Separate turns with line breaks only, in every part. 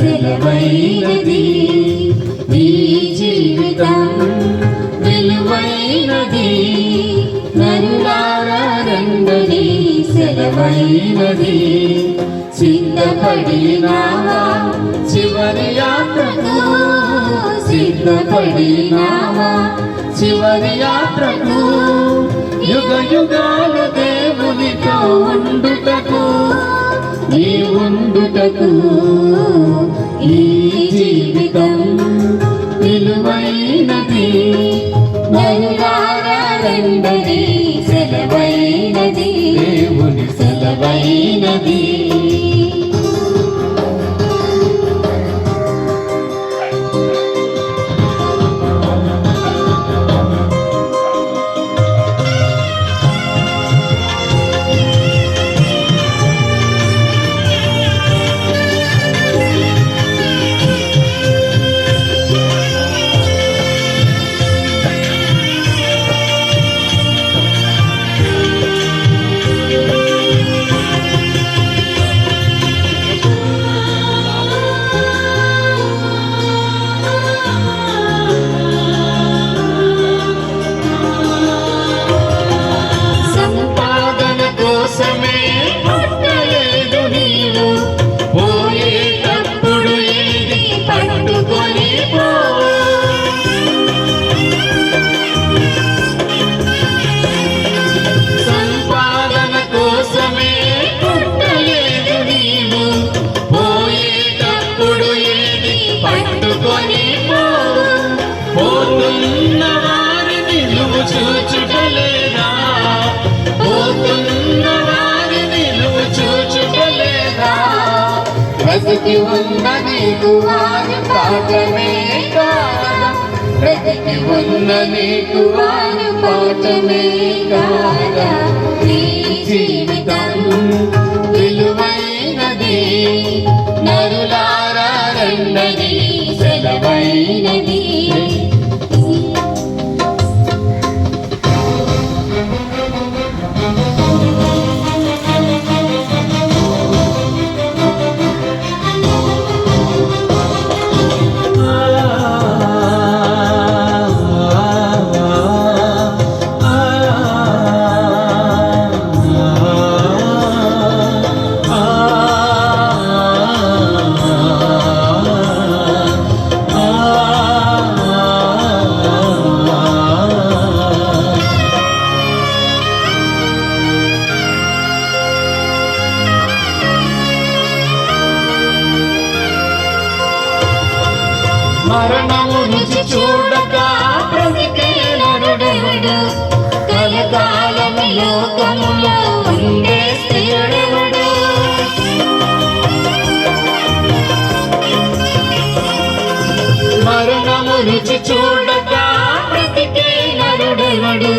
విలువైనది ఈ జీవితం విలువైనది నరులారా సెలవైనది. సిద్ధపడినావా చివరి యాత్రకు? సిద్ధపడినావా చివరి యాత్రకు యుగ యుగాల దేవునితో ఉండుటకు నీ ఉండుటకు ఈ జీవితం విలువైనది. దేవుని సెలవైనది. బ్రతికి ఉన్న నీకు వారి పాఠమే కాదా. బ్రతికి ఉన్న నీకు వారి పాఠమే కాదా. నీ జీవితం విలువైనది నరులారా సెలవైనది. రుచి చూడక బ్రతికే కలకాలము లోకములో ఉండే స్థిరుడెవడు మరణము రుచి చూడక ప్రతిదేనరుడెవడు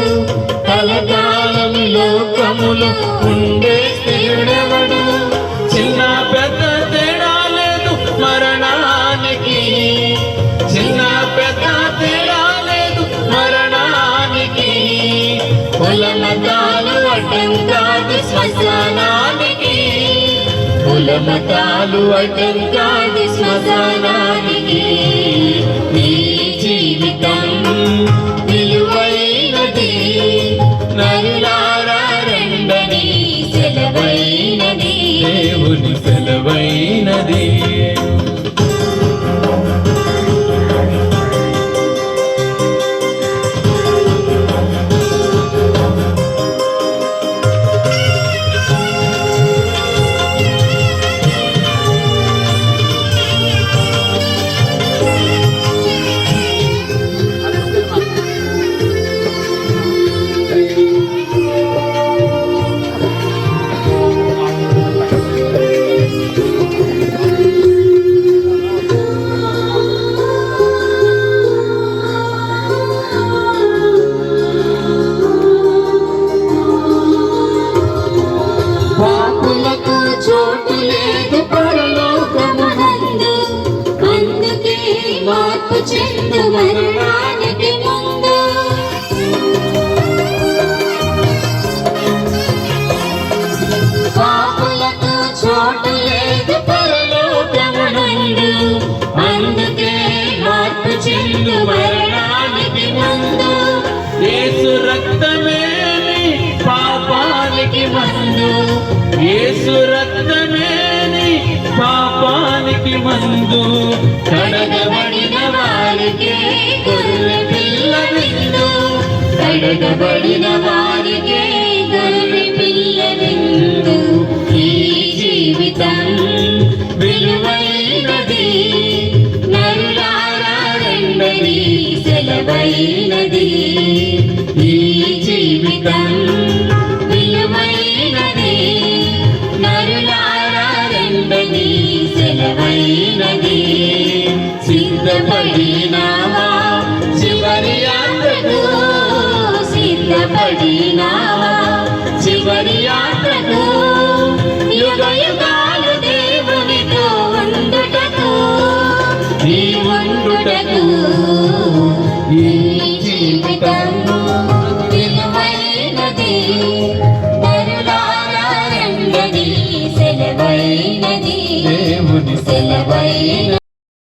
కలకాలము లోకములో ఉండే స్థిరుడెవడు శ్మశానానికి. కులమతాలు అడ్డం కాదు శ్మశానానికి. నీ జీవితం విలువైనది నరులారా రెండని సెలవైనది.
దేవుని సెలవైనది.
రక్తమేని పాపానికి మందు? యేసు రక్తమేని పాపానికి మందు? కడగబడిన వారికి గొర్రె పిల్ల విందు.
కడగబడిన వారికి గొర్రె పిల్ల విందు. ఈ జీవితం విలువైనది. నరులా రెండని సెలవైనది. ఈ జీవితం విలువైనది. నరులారా సెలవైనది. సిద్ధపడినావా? చివరి యాత్రకు సిద్ధపడినావా? ఈ జీవితము విలువైనది నరులారా రంగని సెలవైనది
దేవుని
సెలవైన